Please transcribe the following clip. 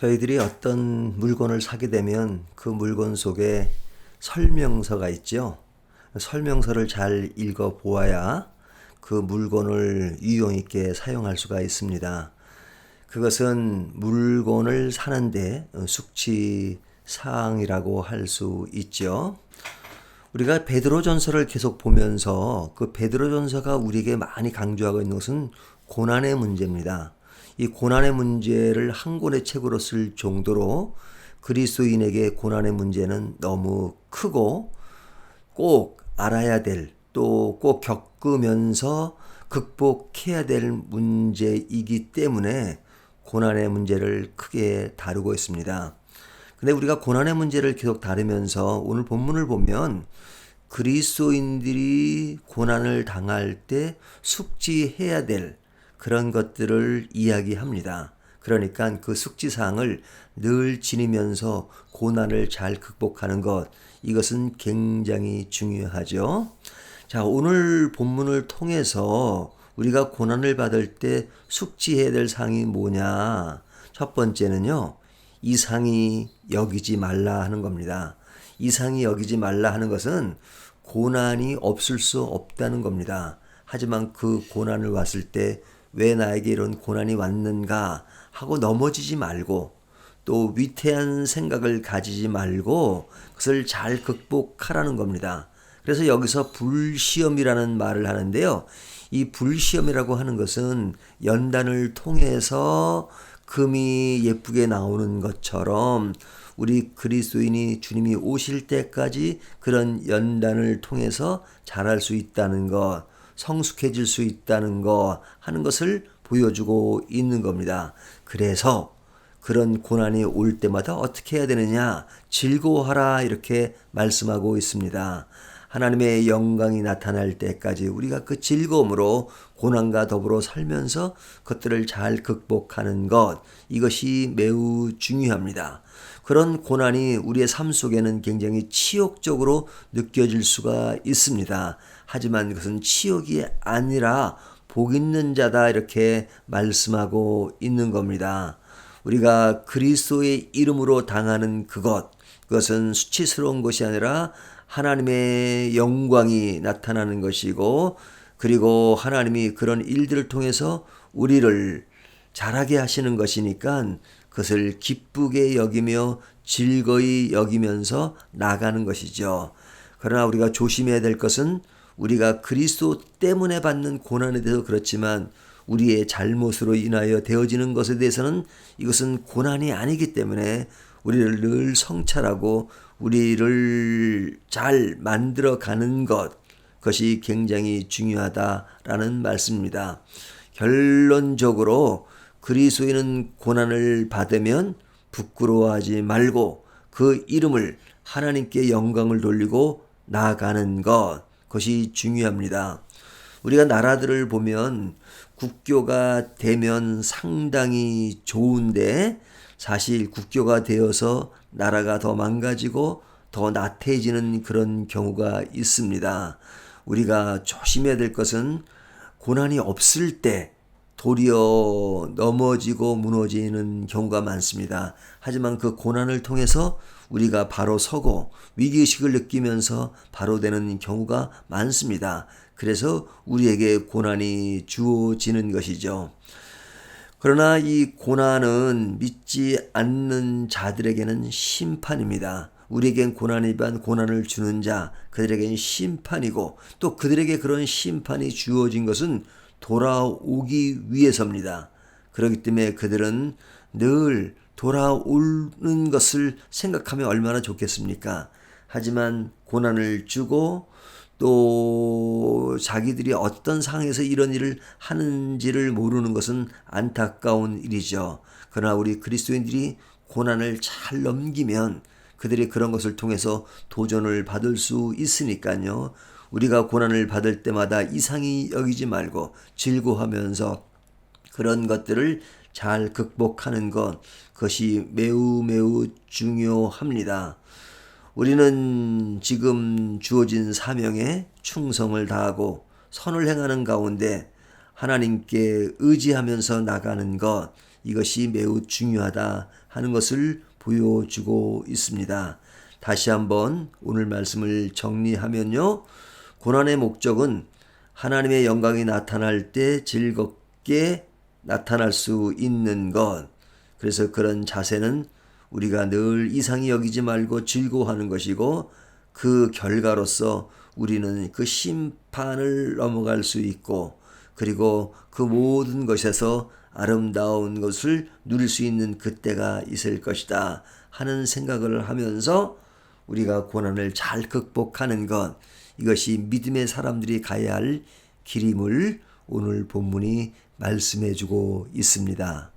저희들이 어떤 물건을 사게 되면 그 물건 속에 설명서가 있죠. 설명서를 잘 읽어 보아야 그 물건을 유용 있게 사용할 수가 있습니다. 그것은 물건을 사는데 숙지 사항이라고 할 수 있죠. 우리가 베드로전서를 계속 보면서 그 베드로전서가 우리에게 많이 강조하고 있는 것은 고난의 문제입니다. 이 고난의 문제를 한 권의 책으로 쓸 정도로 그리스도인에게 고난의 문제는 너무 크고 꼭 알아야 될 또 꼭 겪으면서 극복해야 될 문제이기 때문에 고난의 문제를 크게 다루고 있습니다. 근데 우리가 고난의 문제를 계속 다루면서 오늘 본문을 보면 그리스도인들이 고난을 당할 때 숙지해야 될 그런 것들을 이야기합니다. 그러니까 그 숙지사항을 늘 지니면서 고난을 잘 극복하는 것, 이것은 굉장히 중요하죠. 자, 오늘 본문을 통해서 우리가 고난을 받을 때 숙지해야 될 상이 뭐냐? 첫 번째는요, 이상이 여기지 말라 하는 겁니다. 이상이 여기지 말라 하는 것은 고난이 없을 수 없다는 겁니다. 하지만 그 고난을 왔을 때 왜 나에게 이런 고난이 왔는가 하고 넘어지지 말고 또 위태한 생각을 가지지 말고 그것을 잘 극복하라는 겁니다. 그래서 여기서 불시험이라는 말을 하는데요. 이 불시험이라고 하는 것은 연단을 통해서 금이 예쁘게 나오는 것처럼 우리 그리스도인이 주님이 오실 때까지 그런 연단을 통해서 자랄 수 있다는 것, 성숙해질 수 있다는 것 하는 것을 보여주고 있는 겁니다. 그래서 그런 고난이 올 때마다 어떻게 해야 되느냐? 즐거워하라 이렇게 말씀하고 있습니다. 하나님의 영광이 나타날 때까지 우리가 그 즐거움으로 고난과 더불어 살면서 그것들을 잘 극복하는 것, 이것이 매우 중요합니다. 그런 고난이 우리의 삶 속에는 굉장히 치욕적으로 느껴질 수가 있습니다. 하지만 그것은 치욕이 아니라 복 있는 자다 이렇게 말씀하고 있는 겁니다. 우리가 그리스도의 이름으로 당하는 그것, 그것은 수치스러운 것이 아니라 하나님의 영광이 나타나는 것이고, 그리고 하나님이 그런 일들을 통해서 우리를 잘하게 하시는 것이니까 그것을 기쁘게 여기며 즐거이 여기면서 나가는 것이죠. 그러나 우리가 조심해야 될 것은 우리가 그리스도 때문에 받는 고난에 대해서 그렇지만 우리의 잘못으로 인하여 되어지는 것에 대해서는 이것은 고난이 아니기 때문에 우리를 늘 성찰하고 우리를 잘 만들어 가는 것, 그것이 굉장히 중요하다라는 말씀입니다. 결론적으로 그리스도인은 고난을 받으면 부끄러워하지 말고 그 이름을 하나님께 영광을 돌리고 나아가는 것, 그것이 중요합니다. 우리가 나라들을 보면 국교가 되면 상당히 좋은데 사실 국교가 되어서 나라가 더 망가지고 더 나태해지는 그런 경우가 있습니다. 우리가 조심해야 될 것은 고난이 없을 때 도리어 넘어지고 무너지는 경우가 많습니다. 하지만 그 고난을 통해서 우리가 바로 서고 위기의식을 느끼면서 바로 되는 경우가 많습니다. 그래서 우리에게 고난이 주어지는 것이죠. 그러나 이 고난은 믿지 않는 자들에게는 심판입니다. 우리에겐 고난이 반 고난을 주는 자, 그들에겐 심판이고 또 그들에게 그런 심판이 주어진 것은 돌아오기 위해서입니다. 그렇기 때문에 그들은 늘 돌아오는 것을 생각하면 얼마나 좋겠습니까? 하지만 고난을 주고 또 자기들이 어떤 상황에서 이런 일을 하는지를 모르는 것은 안타까운 일이죠. 그러나 우리 그리스도인들이 고난을 잘 넘기면 그들이 그런 것을 통해서 도전을 받을 수 있으니까요. 우리가 고난을 받을 때마다 이상히 여기지 말고 즐거워하면서 그런 것들을 잘 극복하는 것, 그것이 매우 매우 중요합니다. 우리는 지금 주어진 사명에 충성을 다하고 선을 행하는 가운데 하나님께 의지하면서 나가는 것, 이것이 매우 중요하다 하는 것을 보여주고 있습니다. 다시 한번 오늘 말씀을 정리하면요. 고난의 목적은 하나님의 영광이 나타날 때 즐겁게 나타날 수 있는 것. 그래서 그런 자세는 우리가 늘 이상히 여기지 말고 즐거워하는 것이고 그 결과로서 우리는 그 심판을 넘어갈 수 있고 그리고 그 모든 것에서 아름다운 것을 누릴 수 있는 그때가 있을 것이다 하는 생각을 하면서 우리가 고난을 잘 극복하는 것 이것이 믿음의 사람들이 가야 할 길임을 오늘 본문이 말씀해 주고 있습니다.